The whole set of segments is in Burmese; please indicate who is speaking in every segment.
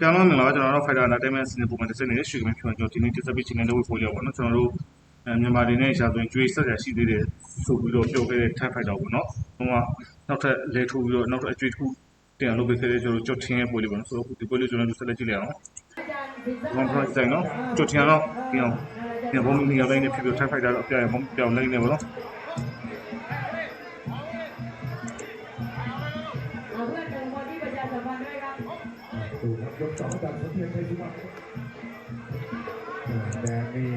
Speaker 1: ပြန်လို့မင်္ဂလာပါကျွန်တော်တို့ Fighter Entertainment စီစဉ်ပုံမှန်တစ်စက်နေတဲ့ရွှေကမင်းဖြောင်းကျော်ဒီနေ့တစ်စက်ပေးချင်တဲ့ဝေဖိုလီယောပေါ့နော်ကျွန်တော်တို့အဲမြန်မာတွေနဲ့ရှာဆိုရင်ကျွေးဆက်ရရှိသေးတယ်ဆိုပြီးတော့ပြောခဲ့တဲ့ Type Fighter ပေါ့နော်ဟိုကနောက်ထပ်လဲထိုးပြီးတော့နောက်ထပ်အကျွေးတစ်ခုတင်အောင်လုပ်ပေးခဲ့တဲ့ကျွန်တော်တို့ကြော့ထင်းရဲ့ပွဲလေးပေါ့နော်ဆိုတော့ဒီပွဲလေးကျွန်တော်တို့ဆက်လက်ကြည့်လိုက်အောင်ဘောင်းဖရိုက်ဆိုင်နော်ကြော့ထင်းကတော့ပြန်အောင်ပြန်ဘောင်းမီယာလိုင်းနဲ့ဖြစ်ပြီး Type Fighter တော့အပြရဘောင်းပြောင်းလိုက်နေပါတော့
Speaker 2: เอาเพื่อนหนึ่งคนที่ประชาสัมพันธ์ด้วยครับ
Speaker 3: ดูครับยกสองจากสมเด็จพระจิวัฒน์แดงนี่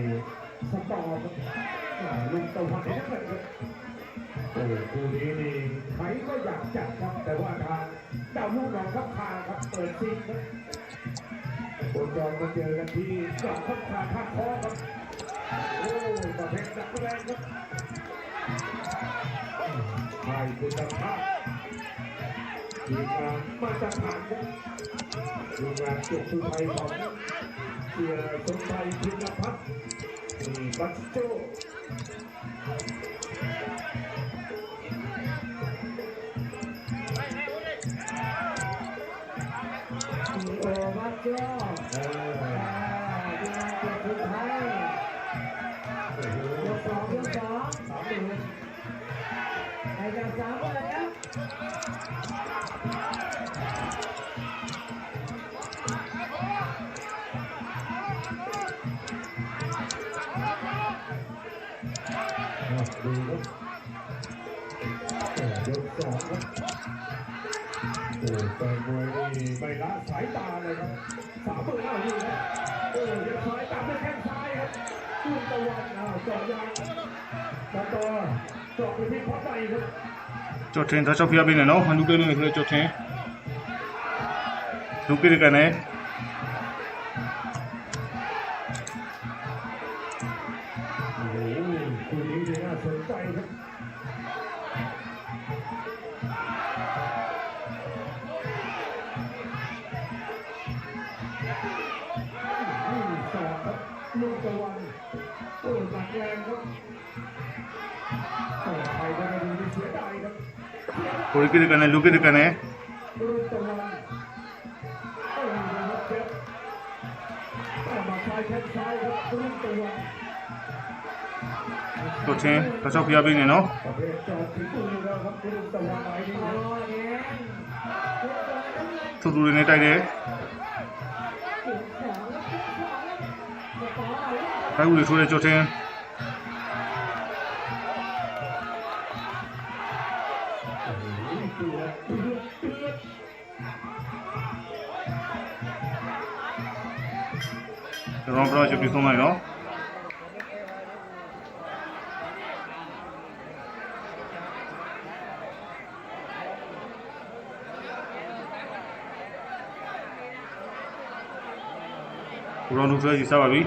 Speaker 3: สปอร์ตลุงตะวันนี่นครับโอ้คู่นี้นี่ใครก็อยากจัดครับ แต่ว่าทางดาวลูกหนองครับพาครับเปิดซิงครับโคจรมาเจอกันที่หนองครับพาท่าคอครับโอ้ประเภทนักแรงครับไทยคุณภาพทีมงานมาตรฐานครับ ทีมงานจุกคือไทยของเพื่อสมชัยพิณพัฒน์บัโจ
Speaker 2: โอ้บัตโจคืไทยยกสองยกสอง
Speaker 3: สามหนึ่ง
Speaker 2: ไทยจากสาม
Speaker 3: ไปแล้ว โอ้แต่มวยนี่ไม่ละสายตาเลยครับสามหมื่นห้าพันครับโอ้ยังสายตาด้วยแข้งซ้ายครับตุ้มตะวันอ้าวจอดยางตะตอจอดไปที่ข้อใจครับ
Speaker 1: จอดเทนถ้าชอบพี่อาบินเนาะมันดูเรื่
Speaker 3: องเลยจอดเทนดูกี่กันเนี่ย นี่สองครับลูกตะวันโอ้หนักแรงครับต่อไปก็ไม่ดีเสียดายครับ
Speaker 1: थोड़ी की दुकान है लू की दुकान है
Speaker 3: ลูกตะวันโอ้ยนะครับเจ็บแต่มาใช้แข้งซ้ายครับลูกตะวัน
Speaker 1: တို့ချင်းတော့ချောက်ပြပေးနေနော်သူသူတွေနဲ့တိုက်တယ်တိုက်ဦးတွေထိုးတယ်ကျော်ချင်းကျွန်တော်ပြတော့ချက်ပြီးဆုံးလိုက်နော်
Speaker 4: पुरान उठला दिसा अभी।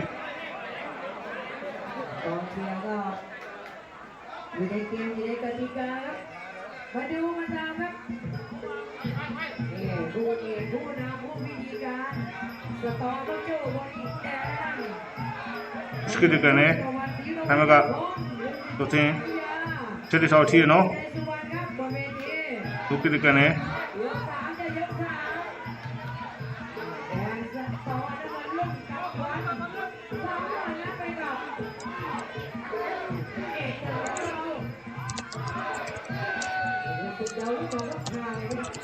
Speaker 4: इसकी दुकान है हमें का तो थे सौ ठीक है नौ। तो की है Thank you.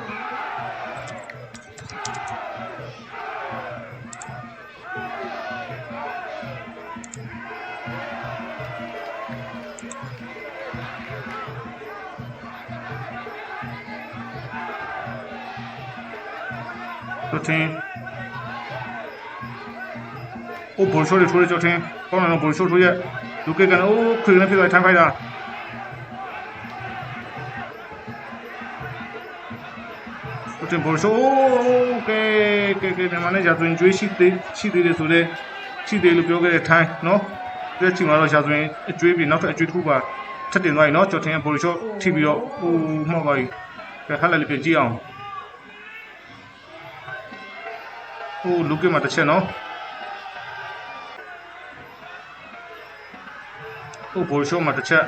Speaker 4: န်အိုးခွေကနေဖြစ်သွားထိုင်းဖိုက်တာကျော်ထင်းဘောရှိုးโอเคကဲကဲမြန်မာနဲ့ရာသွင်းကျွေးရှိသေးရှိသေးတယ်ဆိုတော့ရှိသေးလို့ပြောခဲ့တဲ့ထိုင်းနော်ဒီချိန်မှာတော့ရာသွင်းအကျွေးပြီးနောက်ထပ်အကျွေးတစ်ခုပါထပ်တင်သွားပြီနော်ကျော်ထင်းဘောရှိုးထိပြီးတော့ဟိုမှောက်သွားပြီကဲဟလာလေးပြန်ကြည့်အောင် ဟိုလူကမှာတစ်ချက်နော်ဟိုဘောရှိုးမှာတစ်ချက်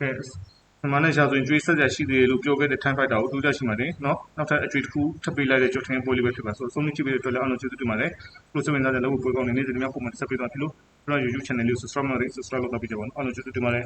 Speaker 4: ကဲဒီမှာနဲ့ရှာဆိုရင်ကျွေးဆက်ရရှိသေးတယ်လို့ပြောခဲ့တဲ့ time fighter ကိုတူကြရှိပါတယ်နော်နောက်ထပ်အကျွေးတစ်ခုထပ်ပေးလိုက်တဲ့ကြော်ထင်းပွဲလေးပဲဖြစ်ပါဆိုတော့ဆုံးဖြတ်ကြည့်ပြီးတော့လည်းအောင်လို့ကျေးဇူးတင်ပါတယ်ပရိုဆိုဝင်သားတဲ့လောက်ကိုပွဲကောင်းနေနေဒီများပုံမှန်ဆက်ပေးသွားဖြစ်လို့ကျွန်တော် YouTube channel လေးကို subscribe လုပ်နေ subscribe လုပ်တော့ပြကြပါဦးအောင်လို့ကျေးဇူးတင်ပါတယ်